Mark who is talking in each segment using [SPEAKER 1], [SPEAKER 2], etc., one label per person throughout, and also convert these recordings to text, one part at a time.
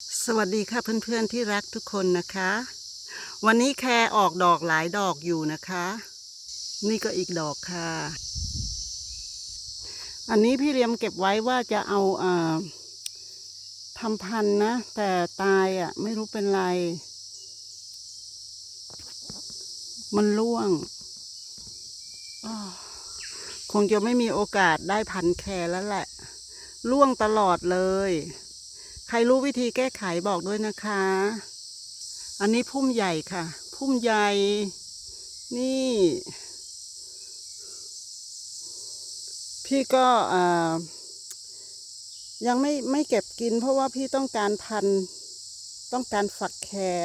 [SPEAKER 1] สวัสดีค่ะเพื่อนๆที่รักทุกคนนะคะ วันนี้แครออกดอกหลายดอกอยู่นะคะ นี่ก็อีกดอกค่ะ อันนี้พี่เรียมเก็บไว้ว่าจะเอาเอ่อทำพันนะ แต่ตายอะ่ะ ไม่รู้เป็นไร มันร่วงคงจะไม่มีโอกาสได้พันแครแล้วแหละ ร่วงตลอดเลย ใครรู้วิธีแก้ไขบอกด้วยนะคะ อันนี้พุ่มใหญ่ค่ะ พุ่มใหญ่ นี่ พี่ก็ยังไม่ไม่เก็บกิน เพราะว่าพี่ต้องการพันต้องการฝักแคร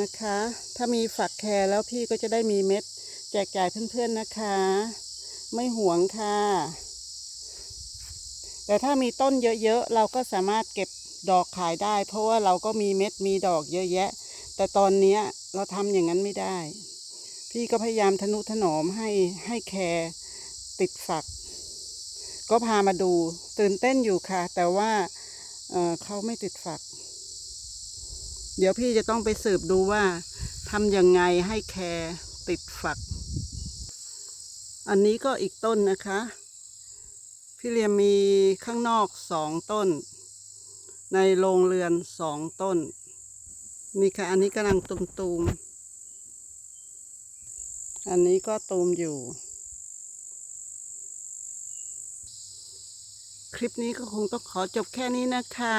[SPEAKER 1] นะคะ ถ้ามีฝักแครแล้วพี่ก็จะได้มีเม็ด แจกจ่ายเพื่อนๆนะคะ ไม่หวงค่ะ แต่ถ้ามีต้นเยอะๆ เราก็สามารถเก็บดอกขายได้ เพราะว่าเราก็มีเม็ดมีดอกเยอะแยะ แต่ตอนนี้เราทำอย่างนั้นไม่ได้ พี่ก็พยายามทนุถนอมให้ให้แคร์ติดฝัก ก็พามาดูตื่นเต้นอยู่ค่ะ แต่ว่าเเขาไม่ติดฝัก เดี๋ยวพี่จะต้องไปสืบดูว่าทำยังไงให้แคร์ติดฝัก อันนี้ก็อีกต้นนะคะ พี่เรียมมีข้างนอกสองต้น ในโรงเรือนสองต้น นี่ค่ะ อันนี้กำลังตุมตูมๆอันนี้ก็ตูมอยู่ คลิปนี้ก็คงต้องขอจบแค่นี้นะคะ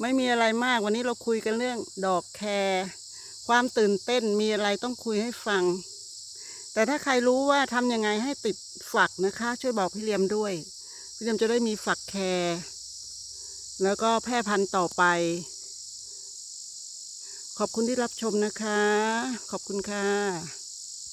[SPEAKER 1] ไม่มีอะไรมากวันนี้เราคุยกันเรื่องดอกแครความตื่นเต้นมีอะไรต้องคุยให้ฟัง แต่ถ้าใครรู้ว่าทำยังไงให้ติดฝักนะคะ ช่วยบอกพี่เลียมด้วย พี่เลียมจะได้มีฝักแครแล้วก็แพร่พันธุ์ต่อไป ขอบคุณที่รับชมนะคะ ขอบคุณค่ะ